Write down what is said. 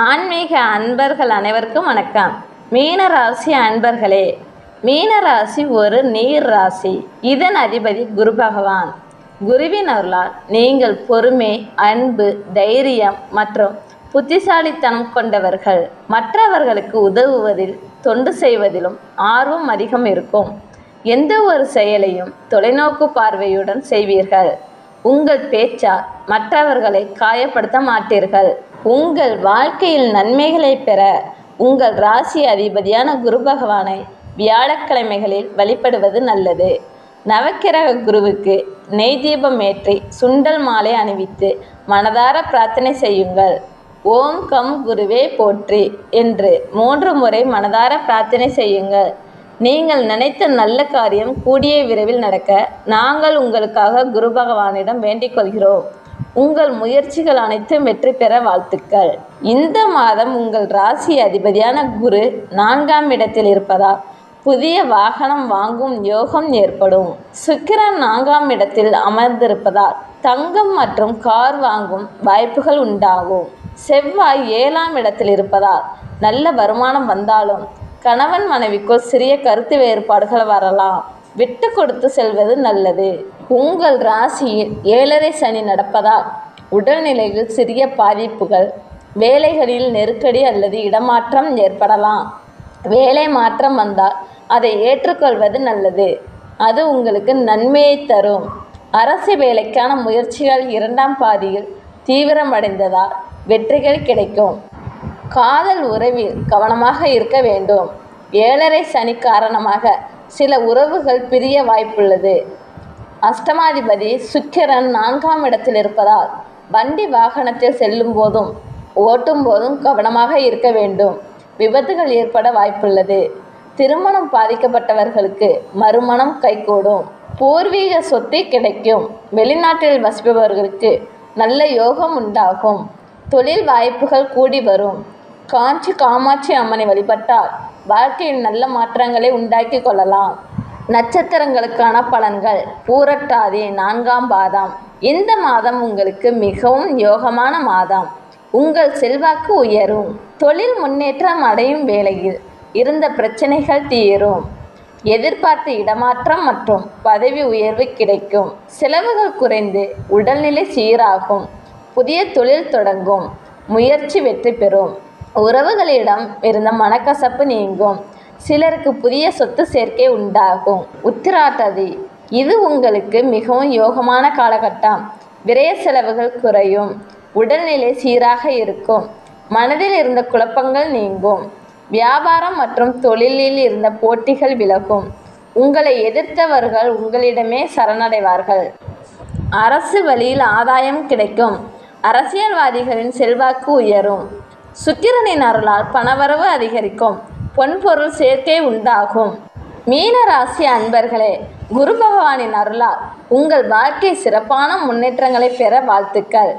ஆன்மீக அன்பர்கள் அனைவருக்கும் வணக்கம். மீன ராசி அன்பர்களே மீன ராசி ஒரு நீர் ராசி. இதன் அதிபதி குரு பகவான். குருவின் அருளால் நீங்கள் பொறுமை அன்பு தைரியம் மற்றும் புத்திசாலித்தனம் கொண்டவர்கள். மற்றவர்களுக்கு உதவுவதில் தொண்டு செய்வதிலும் ஆர்வம் அதிகம் இருக்கும். எந்த ஒரு செயலையும் தொலைநோக்கு பார்வையுடன் செய்வீர்கள். உங்கள் பேச்சால் மற்றவர்களை காயப்படுத்த மாட்டீர்கள். உங்கள் வாழ்க்கையில் நன்மைகளை பெற உங்கள் ராசி அதிபதியான குரு பகவானை வியாழக்கிழமைகளில் வழிபடுவது நல்லது. நவக்கிரக குருவுக்கு நெய் தீபம் ஏற்றி சுண்டல் மாலை அணிவித்து மனதார பிரார்த்தனை செய்யுங்கள். ஓம் கம் குருவே போற்றி என்று மூன்று முறை மனதார பிரார்த்தனை செய்யுங்கள். நீங்கள் நினைத்த நல்ல காரியம் கூடிய விரைவில் நடக்க நாங்கள் உங்களுக்காக குரு பகவானிடம் வேண்டிக் கொள்கிறோம். உங்கள் முயற்சிகள் அனைத்தும் வெற்றி பெற வாழ்த்துக்கள். இந்த மாதம் உங்கள் ராசி அதிபதியான குரு நான்காம் இடத்தில் இருப்பதால் புதிய வாகனம் வாங்கும் யோகம் ஏற்படும். சுக்கிரன் நான்காம் இடத்தில் அமர்ந்திருப்பதால் தங்கம் மற்றும் கார் வாங்கும் வாய்ப்புகள் உண்டாகும். செவ்வாய் ஏழாம் இடத்தில் இருப்பதால் நல்ல வருமானம் வந்தாலும் கணவன் மனைவிக்குள் சிறிய கருத்து வேறுபாடுகள் வரலாம். விட்டு கொடுத்து செல்வது நல்லது. உங்கள் ராசியில் ஏழரை சனி நடப்பதால் உடல்நிலையில் சிறிய பாதிப்புகள் வேலைகளில் நெருக்கடி அல்லது இடமாற்றம் ஏற்படலாம். வேலை மாற்றம் வந்தால் அதை ஏற்றுக்கொள்வது நல்லது. அது உங்களுக்கு நன்மையை தரும். அரசு வேலைக்கான முயற்சிகள் இரண்டாம் பாதியில் தீவிரமடைந்ததால் வெற்றிகள் கிடைக்கும். காதல் உறவில் கவனமாக இருக்க வேண்டும். ஏழரை சனி காரணமாக சில உறவுகள் பிரிய வாய்ப்புள்ளது. அஷ்டமாதிபதி சுக்கிரன் நான்காம் இடத்தில் இருப்பதால் வண்டி வாகனத்தில் செல்லும் போதும் ஓட்டும் போதும் கவனமாக இருக்க வேண்டும். விபத்துகள் ஏற்பட வாய்ப்புள்ளது. திருமணம் பாதிக்கப்பட்டவர்களுக்கு மறுமணம் கைகூடும். பூர்வீக சொத்து கிடைக்கும். வெளிநாட்டில் வசிப்பவர்களுக்கு நல்ல யோகம் உண்டாகும். தொழில் வாய்ப்புகள் கூடி வரும். காஞ்சி காமாட்சி அம்மனை வழிபட்டால் வாழ்க்கையில் நல்ல மாற்றங்களை உண்டாக்கி கொள்ளலாம். நட்சத்திரங்களுக்கான பலன்கள். பூரட்டாதி நான்காம் பாதம். இந்த மாதம் உங்களுக்கு மிகவும் யோகமான மாதம். உங்கள் செல்வாக்கு உயரும். தொழில் முன்னேற்றம் அடையும் வேளையில் இருந்த பிரச்சனைகள் தீரும். எதிர்பார்த்த இடமாற்றம் மற்றும் பதவி உயர்வு கிடைக்கும். செலவுகள் குறைந்து உடல்நிலை சீராகும். புதிய தொழில் தொடங்கும். முயற்சி வெற்றி பெறும். உறவுகளிடம் இருந்த மனக்கசப்பு நீங்கும். சிலருக்கு புதிய சொத்து சேர்க்கை உண்டாகும். உத்திராட்டதி இது உங்களுக்கு மிகவும் யோகமான காலகட்டம். விரய செலவுகள் குறையும். உடல்நிலை சீராக இருக்கும். மனதில் இருந்த குழப்பங்கள் நீங்கும். வியாபாரம் மற்றும் தொழிலில் இருந்த போட்டிகள் விலகும். உங்களை எதிர்த்தவர்கள் உங்களிடமே சரணடைவார்கள். அரசு வழியில் ஆதாயம் கிடைக்கும். அரசியல்வாதிகளின் செல்வாக்கு உயரும். சுக்கிரனின் அருளால் பணவரவு அதிகரிக்கும். பொன்பொருள் சேர்க்கை உண்டாகும். மீன ராசி அன்பர்களே குரு பகவானின் அருளால் உங்கள் வாழ்க்கை சிறப்பான முன்னேற்றங்களை பெற வாழ்த்துக்கள்.